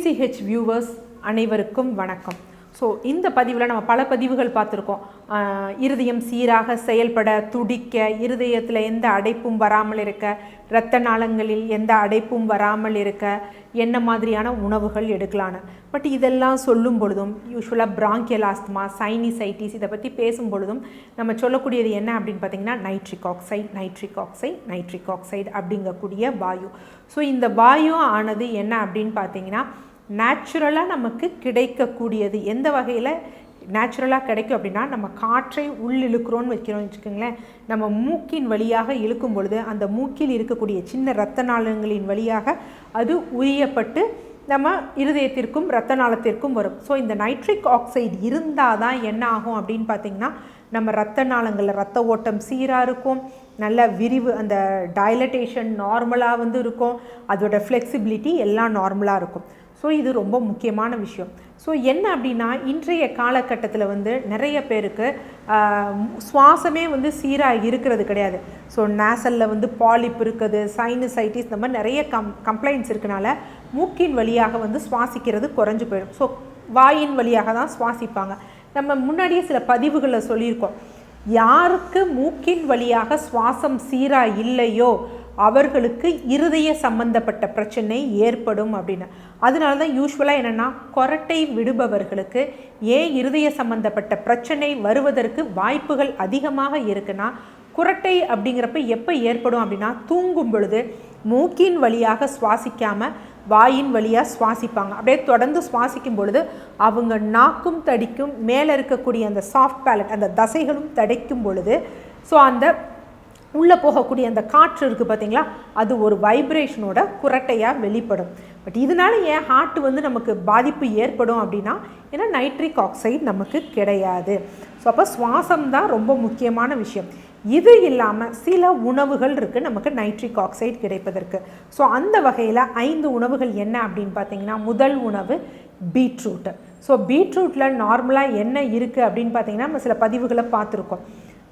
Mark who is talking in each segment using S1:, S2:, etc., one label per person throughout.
S1: DCH viewers அனைவருக்கும் வணக்கம். So இந்த பதிவில் நம்ம பல பதிவுகள் பார்த்துருக்கோம். இருதயம் சீராக செயல்பட துடிக்க இருதயத்தில் எந்த அடைப்பும் வராமல் இருக்க இரத்த நாளங்களில் எந்த அடைப்பும் வராமல் இருக்க என்ன மாதிரியான உணவுகள் எடுக்கலான்னு. பட் இதெல்லாம் சொல்லும் பொழுதும் யூஸ்வலாக பிராங்கியல் ஆஸ்துமா சைனிசைட்டிஸ் இதை பற்றி பேசும் பொழுதும் நம்ம சொல்லக்கூடியது என்ன அப்படின்னு பார்த்தீங்கன்னா nitric oxide nitric oxide nitric oxide அப்படிங்கக்கூடிய வாயு. ஸோ இந்த வாயு ஆனது என்ன அப்படின்னு பார்த்தீங்கன்னா நேச்சுரலாக நமக்கு கிடைக்கக்கூடியது. எந்த வகையில் நேச்சுரலாக கிடைக்கும் அப்படின்னா நம்ம காற்றை உள் இழுக்கிறோன்னு வைக்கிறோம்னு வச்சுக்கோங்களேன். நம்ம மூக்கின் வழியாக இழுக்கும் பொழுது அந்த மூக்கில் இருக்கக்கூடிய சின்ன இரத்த நாளங்களின் வழியாக அது உரியப்பட்டு நம்ம இருதயத்திற்கும் இரத்த நாளத்திற்கும் வரும். ஸோ இந்த நைட்ரிக் ஆக்சைடு இருந்தால் தான் என்ன ஆகும் அப்படின்னு பார்த்தீங்கன்னா நம்ம ரத்த நாளங்களில் ரத்த ஓட்டம் சீராக இருக்கும். நல்ல விரிவு அந்த டைலட்டேஷன் நார்மலாக வந்து இருக்கும். அதோட ஃப்ளெக்சிபிலிட்டி எல்லாம் நார்மலாக இருக்கும். ஸோ இது ரொம்ப முக்கியமான விஷயம். ஸோ என்ன அப்படின்னா இன்றைய காலகட்டத்தில் வந்து நிறைய பேருக்கு சுவாசமே வந்து சீராக இருக்கிறது கிடையாது. ஸோ நேசலில் வந்து பாலிப் இருக்குது சைனசைட்டிஸ் இந்த மாதிரி நிறைய கம் கம்ப்ளைண்ட்ஸ் இருக்கனால மூக்கின் வழியாக வந்து சுவாசிக்கிறது குறைஞ்சு போயிடும். ஸோ வாயின் வழியாக தான் சுவாசிப்பாங்க. நம்ம முன்னாடியே சில பதிவுகளில் சொல்லியிருக்கோம். யாருக்கு மூக்கின் வழியாக சுவாசம் சீராக இல்லையோ அவர்களுக்கு இருதய சம்பந்தப்பட்ட பிரச்சனை ஏற்படும் அப்படின்னு. அதனால தான் யூஸ்வலாக என்னென்னா கொரட்டை விடுபவர்களுக்கு ஏன் இருதய சம்பந்தப்பட்ட பிரச்சனை வருவதற்கு வாய்ப்புகள் அதிகமாக இருக்குன்னா குரட்டை அப்படிங்கிறப்ப எப்போ ஏற்படும் அப்படின்னா தூங்கும் பொழுது மூக்கின் வழியாக சுவாசிக்காமல் வாயின் வழியாக சுவாசிப்பாங்க. அப்படியே தொடர்ந்து சுவாசிக்கும் பொழுது அவங்க நாக்கும் தடிக்கும் மேலே இருக்கக்கூடிய அந்த சாஃப்ட் பேலட் அந்த தசைகளும் தடைக்கும் பொழுது ஸோ அந்த உள்ளே போகக்கூடிய அந்த காற்று இருக்குது பார்த்தீங்களா அது ஒரு வைப்ரேஷனோட குரட்டையாக வெளிப்படும். பட் இதனால ஏன் ஹார்ட் வந்து நமக்கு பாதிப்பு ஏற்படும் அப்படின்னா ஏன்னா நைட்ரிக் ஆக்சைடு நமக்கு கிடையாது. ஸோ அப்போ சுவாசம் தான் ரொம்ப முக்கியமான விஷயம். இது இல்லாமல் சில உணவுகள் இருக்குது நமக்கு நைட்ரிக் ஆக்சைடு கிடைப்பதற்கு. ஸோ அந்த வகையில் ஐந்து உணவுகள் என்ன அப்படின்னு பார்த்தீங்கன்னா முதல் உணவு பீட்ரூட்டு ஸோ பீட்ரூட்டில் நார்மலாக என்ன இருக்குது அப்படின்னு பார்த்தீங்கன்னா நம்ம சில பதிவுகளை பார்த்துருக்கோம்.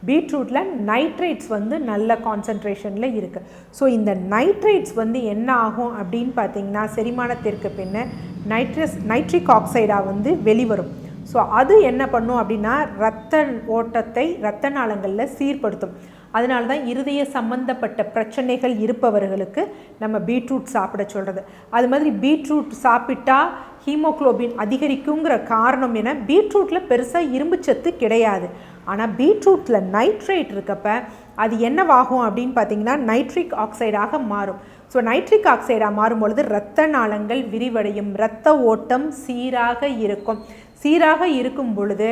S1: பீட்ரூட்டில் நைட்ரேட்ஸ் வந்து நல்ல கான்சன்ட்ரேஷனில் இருக்குது ஸோ இந்த நைட்ரேட்ஸ் வந்து என்ன ஆகும் அப்படின்னு பார்த்தீங்கன்னா செரிமானத்திற்கு பின்ன நைட்ரஸ் நைட்ரிக் ஆக்சைடாக வந்து வெளிவரும். ஸோ அது என்ன பண்ணும் அப்படின்னா இரத்த ஓட்டத்தை இரத்த நாளங்களில் சீர்படுத்தும். அதனால தான் இருதய சம்பந்தப்பட்ட பிரச்சனைகள் இருப்பவர்களுக்கு நம்ம பீட்ரூட் சாப்பிட சொல்கிறது அது மாதிரி பீட்ரூட் சாப்பிட்டா ஹீமோக்ளோபின் அதிகரிக்குங்கிற காரணம் என பீட்ரூட்டில் பெருசாக இரும்புச்சத்து கிடையாது. ஆனால் பீட்ரூட்டில் நைட்ரேட் இருக்கப்ப அது என்னவாகும் அப்படின்னு பார்த்தீங்கன்னா நைட்ரிக் ஆக்சைடாக மாறும். ஸோ நைட்ரிக் ஆக்சைடாக மாறும் பொழுது இரத்த நாளங்கள் விரிவடையும். இரத்த ஓட்டம் சீராக இருக்கும். சீராக இருக்கும் பொழுது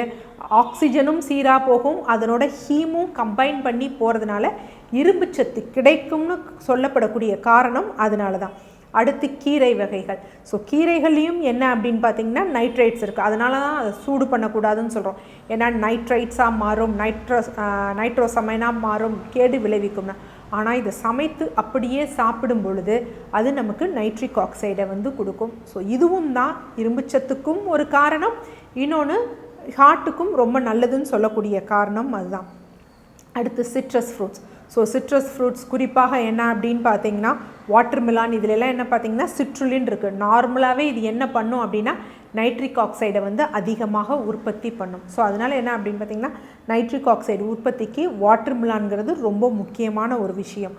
S1: ஆக்சிஜனும் சீராக போகும். அதனோட ஹீமும் கம்பைன் பண்ணி போகிறதுனால இரும்பு சத்து கிடைக்கும்னு சொல்லப்படக்கூடிய காரணம் அதனால தான் அடுத்து கீரை வகைகள். ஸோ கீரைகள்லையும் என்ன அப்படின்னு பார்த்தீங்கன்னா நைட்ரைட்ஸ் இருக்குது அதனால தான் அதை சூடு பண்ணக்கூடாதுன்னு சொல்கிறோம் ஏன்னா நைட்ரைட்ஸாக மாறும். நைட்ரோ நைட்ரோசமைனாக மாறும். கேடு விளைவிக்கும்னா. ஆனால் இதை சமைத்து அப்படியே சாப்பிடும் பொழுது அது நமக்கு நைட்ரிக் ஆக்சைடை வந்து கொடுக்கும். ஸோ இதுவும் தான் இரும்புச்சத்துக்கும் ஒரு காரணம். இன்னொன்று ஹார்ட்டுக்கும் ரொம்ப நல்லதுன்னு சொல்லக்கூடிய காரணம் அதுதான். அடுத்து citrus fruits so citrus fruits குறிப்பாக என்ன அப்படின்னு பார்த்தீங்கன்னா வாட்டர் மிலான் இதிலெல்லாம் என்ன பார்த்தீங்கன்னா சிட்ருலின் இருக்குது நார்மலாகவே இது என்ன பண்ணும் அப்படின்னா நைட்ரிக் ஆக்சைடை வந்து அதிகமாக உற்பத்தி பண்ணும். ஸோ அதனால் என்ன அப்படின்னு பார்த்தீங்கன்னா நைட்ரிக் ஆக்சைடு உற்பத்திக்கு வாட்டர் மிலான்கிறது ரொம்ப முக்கியமான ஒரு விஷயம்.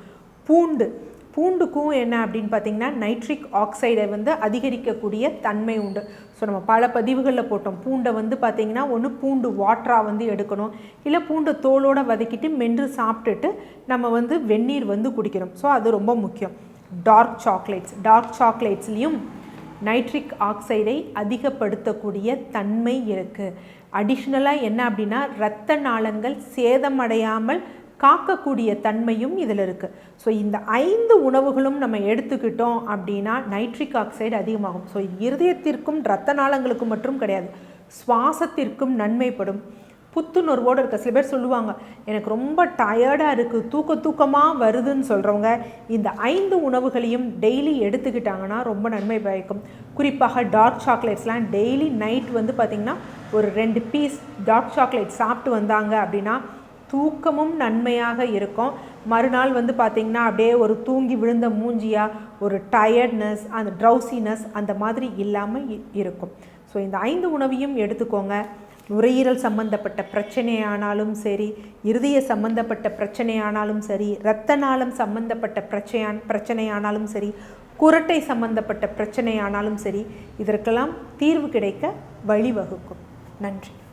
S1: பூண்டு. பூண்டுக்கும் என்ன அப்படின்னு பார்த்தீங்கன்னா நைட்ரிக் ஆக்சைடை வந்து அதிகரிக்கக்கூடிய தன்மை உண்டு. ஸோ நம்ம பல பதிவுகளில் போட்டோம். பூண்டை வந்து பார்த்தீங்கன்னா ஒன்று பூண்டு வாட்டராக வந்து எடுக்கணும். இல்லை பூண்டை தோலோடு வதக்கிட்டு மென்று சாப்பிட்டுட்டு நம்ம வந்து வெந்நீர் வந்து குடிக்கணும். ஸோ அது ரொம்ப முக்கியம். டார்க் சாக்லேட்ஸ் டார்க் சாக்லேட்ஸ்லேயும் நைட்ரிக் ஆக்சைடை அதிகப்படுத்தக்கூடிய தன்மை இருக்குது அடிஷ்னலாக என்ன அப்படின்னா இரத்த நாளங்கள் சேதமடையாமல் காக்கக்கூடிய தன்மையும் இதில் இருக்குது ஸோ இந்த ஐந்து உணவுகளும் நம்ம எடுத்துக்கிட்டோம் அப்படின்னா நைட்ரிக் ஆக்சைடு அதிகமாகும். ஸோ இருதயத்திற்கும் இரத்த நாளங்களுக்கும் மட்டும் கிடையாது. சுவாசத்திற்கும் நன்மைப்படும். புத்துணர்வோடு இருக்க. சில பேர் சொல்லுவாங்க எனக்கு ரொம்ப டயர்டாக இருக்குது தூக்க தூக்கமாக வருதுன்னு சொல்கிறவங்க இந்த ஐந்து உணவுகளையும் டெய்லி எடுத்துக்கிட்டாங்கன்னா ரொம்ப நன்மை பயக்கும். குறிப்பாக டார்க் சாக்லேட்ஸ்லாம் டெய்லி நைட் வந்து பார்த்திங்கன்னா ஒரு ரெண்டு பீஸ் டார்க் சாக்லேட் சாப்பிட்டு வந்தாங்க அப்படின்னா தூக்கமும் நன்மையாக இருக்கும். மறுநாள் வந்து பார்த்திங்கன்னா அப்படியே ஒரு தூங்கி விழுந்த மூஞ்சியாக ஒரு டயர்ட்னஸ் அந்த ட்ரௌசினஸ் அந்த மாதிரி இல்லாமல் இருக்கும். ஸோ இந்த ஐந்து உணவையும் எடுத்துக்கோங்க. நுரையீரல் சம்பந்தப்பட்ட பிரச்சனையானாலும் சரி இருதய சம்பந்தப்பட்ட பிரச்சனையானாலும் சரி இரத்த நாளம் சம்பந்தப்பட்ட பிரச்சனையான் பிரச்சனையானாலும் சரி குரட்டை சம்பந்தப்பட்ட பிரச்சனையானாலும் சரி இதற்கெல்லாம் தீர்வு கிடைக்க வழிவகுக்கும். நன்றி.